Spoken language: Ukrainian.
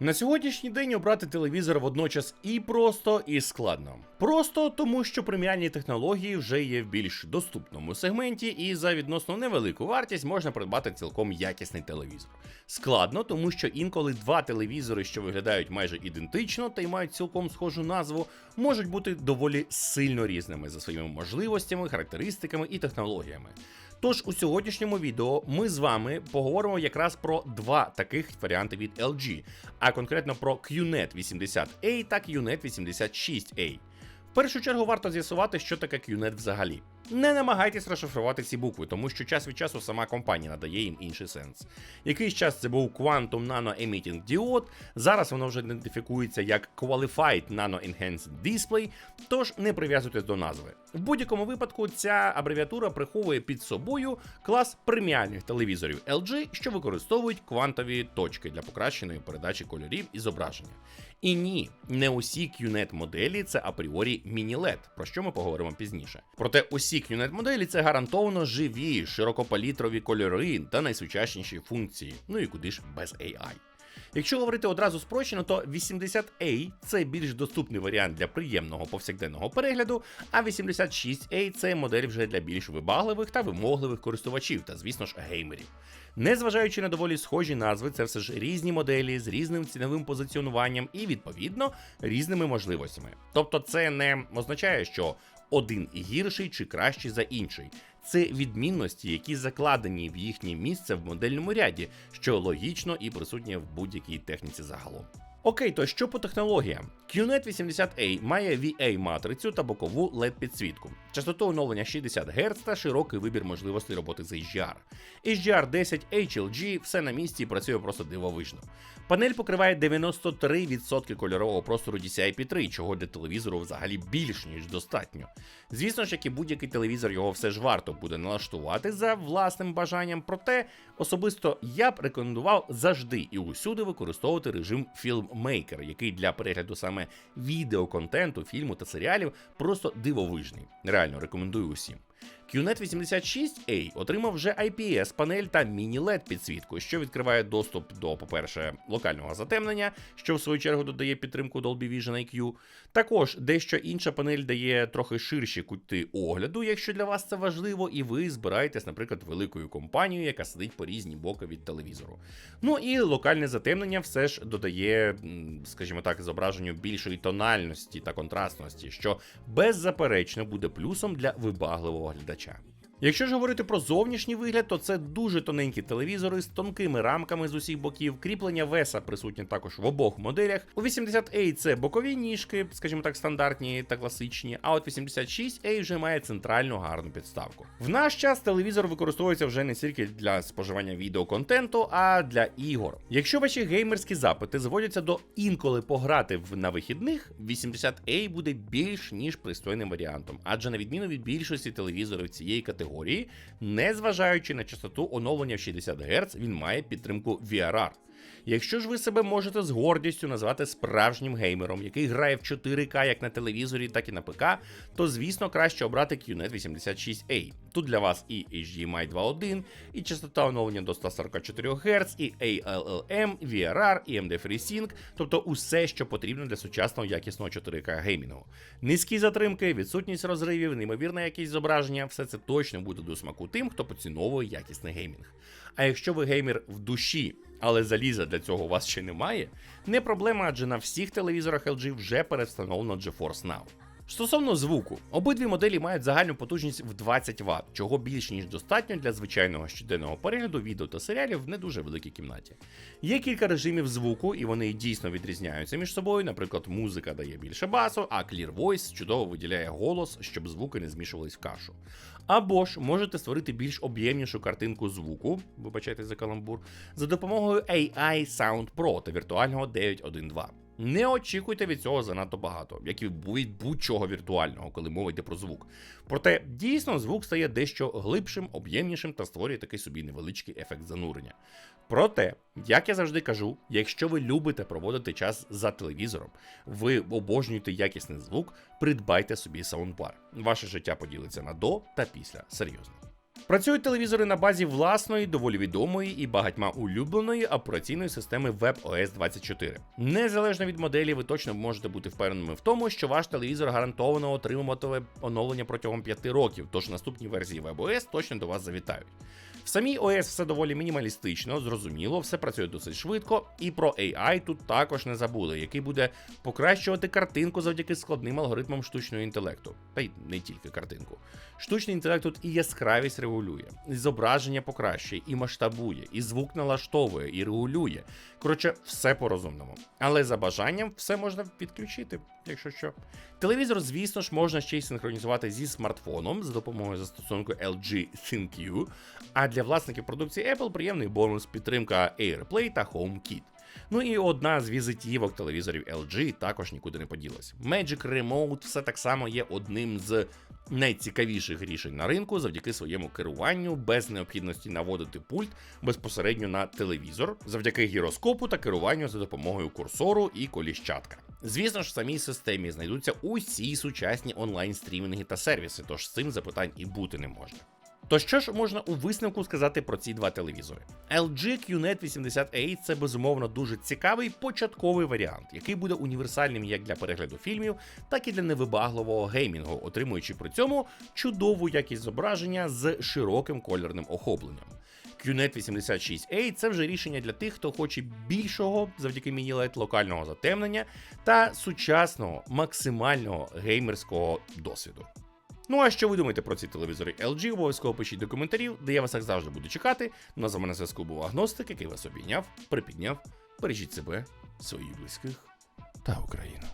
На сьогоднішній день обрати телевізор водночас і просто, і складно. Просто тому, що преміальні технології вже є в більш доступному сегменті, і за відносно невелику вартість можна придбати цілком якісний телевізор. Складно, тому що інколи два телевізори, що виглядають майже ідентично та й мають цілком схожу назву, можуть бути доволі сильно різними за своїми можливостями, характеристиками і технологіями. Тож у сьогоднішньому відео ми з вами поговоримо якраз про два таких варіанти від LG, а конкретно про QNET 80A та QNET 86A. В першу чергу варто з'ясувати, що таке QNET взагалі. Не намагайтесь розшифрувати ці букви, тому що час від часу сама компанія надає їм інший сенс. Якийсь час це був Quantum Nano Emitting Diode, зараз воно вже ідентифікується як Qualified Nano Enhanced Display, тож не прив'язуйтесь до назви. В будь-якому випадку ця абревіатура приховує під собою клас преміальних телевізорів LG, що використовують квантові точки для покращеної передачі кольорів і зображення. І ні, не усі QNET моделі це апріорі міні-LED, про що ми поговоримо пізніше. Проте усі QNET моделі це гарантовано живі, широкопалітрові кольори та найсучасніші функції. Ну і куди ж без AI. Якщо говорити одразу спрощено, то 80A це більш доступний варіант для приємного повсякденного перегляду, а 86A це модель вже для більш вибагливих та вимогливих користувачів та, звісно ж, геймерів. Незважаючи на доволі схожі назви, це все ж різні моделі з різним ціновим позиціонуванням і, відповідно, різними можливостями. Тобто, це не означає, що один гірший чи кращий за інший. Це відмінності, які закладені в їхнє місце в модельному ряді, що логічно і присутнє в будь-якій техніці загалом. Окей, то що по технологіям? QNET 80A має VA-матрицю та бокову LED підсвітку, частоту оновлення 60 Гц та широкий вибір можливостей роботи з HDR. HDR 10 HLG все на місці і працює просто дивовижно. Панель покриває 93% кольорового простору DCI-P3, чого для телевізору взагалі більш ніж достатньо. Звісно ж, як і будь-який телевізор, його все ж варто буде налаштувати за власним бажанням, проте особисто я б рекомендував завжди і усюди використовувати режим FilmMaker, який для перегляду саме відеоконтенту, фільму та серіалів просто дивовижний. Реально рекомендую усім. QNET 86A отримав вже IPS панель та міні-LED підсвітку, що відкриває доступ до, по-перше, локального затемнення, що в свою чергу додає підтримку Dolby Vision IQ. Також дещо інша панель дає трохи ширші кути огляду, якщо для вас це важливо, і ви збираєтесь, наприклад, великою компанією, яка сидить по різні боки від телевізору. Ну і локальне затемнення все ж додає, скажімо так, зображенню більшої тональності та контрастності, що беззаперечно буде плюсом для вибагливого глядача. глядача. Якщо ж говорити про зовнішній вигляд, то це дуже тоненькі телевізори з тонкими рамками з усіх боків. Кріплення веса присутнє також в обох моделях. У 80A це бокові ніжки, скажімо так, стандартні та класичні. А от 86A вже має центральну гарну підставку. В наш час телевізор використовується вже не тільки для споживання відеоконтенту, а для ігор. Якщо ваші геймерські запити зводяться до інколи пограти на вихідних, 80A буде більш ніж пристойним варіантом, адже на відміну від більшості телевізорів цієї категорії категорії, незважаючи на частоту оновлення в 60 Гц, він має підтримку VRR. Якщо ж ви себе можете з гордістю назвати справжнім геймером, який грає в 4К як на телевізорі, так і на ПК, то звісно краще обрати QNET 86A. Тут для вас і HDMI 2.1, і частота оновлення до 144 Гц, і ALLM, VRR, і MD FreeSync, тобто усе, що потрібно для сучасного якісного 4К геймінгу. Низькі затримки, відсутність розривів, неймовірна якість зображення, все це точно буде до смаку тим, хто поціновує якісний геймінг. А якщо ви геймер в душі, але заліза для цього у вас ще немає, не проблема, адже на всіх телевізорах LG вже перевстановлено GeForce Now. Стосовно звуку, обидві моделі мають загальну потужність в 20 Вт, чого більш ніж достатньо для звичайного щоденного перегляду відео та серіалів в не дуже великій кімнаті. Є кілька режимів звуку, і вони дійсно відрізняються між собою. Наприклад, музика дає більше басу, а Clear Voice чудово виділяє голос, щоб звуки не змішувались в кашу. Або ж можете створити більш об'ємнішу картинку звуку, вибачайте за каламбур, за допомогою AI Sound Pro та віртуального 912. Не очікуйте від цього занадто багато, як і від будь-чого віртуального, коли мова йде про звук. Проте дійсно звук стає дещо глибшим, об'ємнішим та створює такий собі невеличкий ефект занурення. Проте, як я завжди кажу, якщо ви любите проводити час за телевізором, ви обожнюєте якісний звук, придбайте собі саундбар. Ваше життя поділиться на до та після серйозно. Працюють телевізори на базі власної, доволі відомої і багатьма улюбленої операційної системи WebOS 24. Незалежно від моделі, ви точно можете бути впевненими в тому, що ваш телевізор гарантовано отримуватиме оновлення протягом 5 років, тож наступні версії WebOS точно до вас завітають. В самій OS все доволі мінімалістично, зрозуміло, все працює досить швидко, і про AI тут також не забули, який буде покращувати картинку завдяки складним алгоритмам штучного інтелекту. Та й не тільки картинку. Штучний інтелект тут і яскравість регулює, і зображення покращує, і масштабує, і звук налаштовує, і регулює. Коротше, все по-розумному. Але за бажанням все можна підключити, якщо що. Телевізор, звісно ж, можна ще й синхронізувати зі смартфоном за допомогою застосунку LG ThinQ, а для власників продукції Apple приємний бонус підтримка AirPlay та HomeKit. Ну і одна з візитівок телевізорів LG також нікуди не поділась. Magic Remote все так само є одним з найцікавіших рішень на ринку завдяки своєму керуванню без необхідності наводити пульт безпосередньо на телевізор, завдяки гіроскопу та керуванню за допомогою курсору і коліщатка. Звісно ж, в самій системі знайдуться усі сучасні онлайн-стрімінги та сервіси, тож з цим запитань і бути не можна. То що ж можна у висновку сказати про ці два телевізори? LG QNET 80A це безумовно дуже цікавий початковий варіант, який буде універсальним як для перегляду фільмів, так і для невибагливого геймінгу, отримуючи при цьому чудову якість зображення з широким кольорним охопленням. QNET 86A це вже рішення для тих, хто хоче більшого завдяки міні-LED локального затемнення та сучасного максимального геймерського досвіду. Ну а що ви думаєте про ці телевізори LG? Обов'язково пишіть до коментарів, де я вас як завжди буду чекати. Ну а за мене зв'язку був агностик, який вас обійняв, припідняв. Бережіть себе, своїх близьких та Україну.